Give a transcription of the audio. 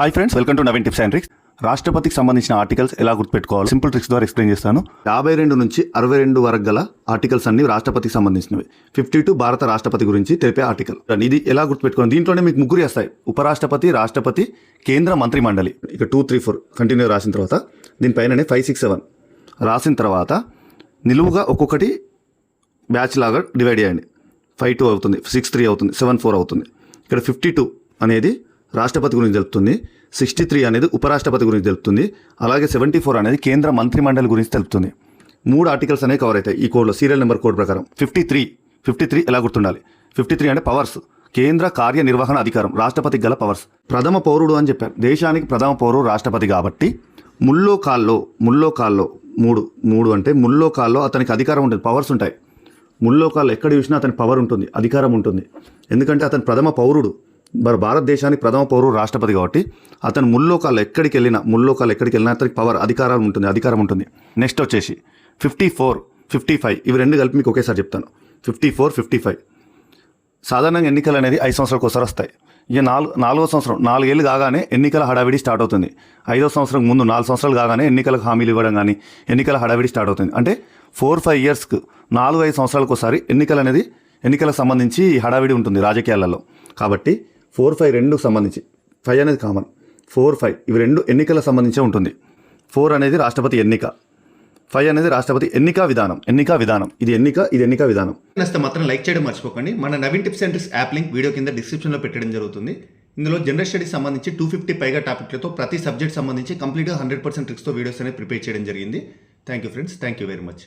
Hi friends welcome to Naveen tips and tricks రాష్ట్రపతికి సంబంధించిన articles ఎలా గుర్తుపెట్టుకోవాలి? సింపుల్ ట్రిక్స్ ద్వారా ఎక్స్ప్లెయిన్ చేస్తాను. యాభై రెండు నుంచి అరవై రెండు వరకు గల ఆర్టికల్స్ అన్ని రాష్ట్రపతికి సంబంధించినవి. ఫిఫ్టీ టూ భారత రాష్ట్రపతి గురించి తెలిపే ఆర్టికల్ ఇది ఎలా గుర్తుపెట్టుకోవాలి? దీంట్లోనే మీకు ముగ్గురు వేస్తాయి ఉపరాష్ట్రపతి రాష్ట్రపతి కేంద్ర మంత్రి మండలి. ఇక టూ త్రీ ఫోర్ కంటిన్యూ రాసిన తర్వాత దీనిపైననే ఫైవ్ సిక్స్ సెవెన్ రాసిన తర్వాత నిలువుగా ఒక్కొక్కటి బ్యాచ్ లాగా డివైడ్ చేయండి. ఫైవ్ టూ అవుతుంది. సిక్స్ త్రీ అవుతుంది. సెవెన్ ఫోర్ అవుతుంది. ఇక్కడ ఫిఫ్టీ టూ అనేది రాష్ట్రపతి గురించి తెలుపుతుంది. సిక్స్టీ త్రీ అనేది ఉపరాష్ట్రపతి గురించి తెలుపుతుంది. అలాగే సెవెంటీ ఫోర్ అనేది కేంద్ర మంత్రి మండలి గురించి తెలుపుతుంది. మూడు ఆర్టికల్స్ అనేవి కవర్ అవుతాయి ఈ కోడ్లో సీరియల్ నెంబర్ కోడ్ ప్రకారం. ఫిఫ్టీ త్రీ ఫిఫ్టీ త్రీ ఎలా గుర్తుండాలి? ఫిఫ్టీ త్రీ అంటే పవర్స్ కేంద్ర కార్యనిర్వహణ అధికారం రాష్ట్రపతికి గల పవర్స్ ప్రథమ పౌరుడు అని చెప్పారు. దేశానికి ప్రథమ పౌరుడు రాష్ట్రపతి కాబట్టి ముల్లో కాల్లో ముల్లో కాల్లో మూడు మూడు అంటే ముల్లో కాల్లో అతనికి అధికారం ఉంటుంది పవర్స్ ఉంటాయి. ముల్లోకాల్లో ఎక్కడ చూసినా అతని పవర్ ఉంటుంది అధికారం ఉంటుంది. ఎందుకంటే అతను ప్రథమ పౌరుడు. మరి భారతదేశానికి ప్రథమ పౌరుడు రాష్ట్రపతి కాబట్టి అతను ముల్లోకాలు ఎక్కడికి వెళ్ళినా ముల్లోకాలు ఎక్కడికి వెళ్ళినా అతనికి పవర్ అధికారం ఉంటుంది అధికారం ఉంటుంది. నెక్స్ట్ వచ్చేసి ఫిఫ్టీ ఫోర్ ఫిఫ్టీ ఫైవ్ ఇవి రెండు కలిపి మీకు ఒకేసారి చెప్తాను. ఫిఫ్టీ ఫోర్ ఫిఫ్టీ ఫైవ్ సాధారణంగా ఎన్నికలు అనేది ఐదు సంవత్సరాలకు ఒకసారి వస్తాయి. ఇక నాలుగు నాలుగో సంవత్సరం నాలుగేళ్ళు కాగానే ఎన్నికల హడావిడి స్టార్ట్ అవుతుంది. ఐదో సంవత్సరం ముందు నాలుగు సంవత్సరాలు కాగానే ఎన్నికలకు హామీలు ఇవ్వడం కానీ ఎన్నికల హడావిడి స్టార్ట్ అవుతుంది. అంటే ఫోర్ ఫైవ్ ఇయర్స్కి నాలుగు ఐదు సంవత్సరాలకు ఒకసారి ఎన్నికలు అనేది ఎన్నికలకు సంబంధించి హడావిడి ఉంటుంది రాజకీయాలలో. కాబట్టి ఫోర్ ఫైవ్ రెండుకు సంబంధించి. ఫైవ్ అనేది కామన్. Four five. ఇవి రెండు ఎన్నికల సంబంధించే ఉంటుంది. ఫోర్ అనేది రాష్ట్రపతి ఎన్నిక. ఫైవ్ అనేది రాష్ట్రపతి ఎన్నిక విధానం. ఎన్నిక విధానం. ఇది ఎన్నిక ఇది ఎన్నిక విధానం. నచ్చితే మాత్రం లైక్ చేయడం మర్చిపోకండి. మన Naveen tips and tricks app link video కింద డిస్క్రిప్షన్లో పెట్టడం జరుగుతుంది. ఇందులో జనరల్ స్టడీస్ సంబంధించి టూ ఫిఫ్టీ పైగా టాపిక్లతో ప్రతి సబ్జెక్ట్ సంబంధించి కంప్లీట్గా హండ్రెడ్ పర్సెంట్ ట్రిక్స్తో వీడియోస్ అనేది ప్రిపేర్ చేయడం జరిగింది. Thank you friends. Thank you very much.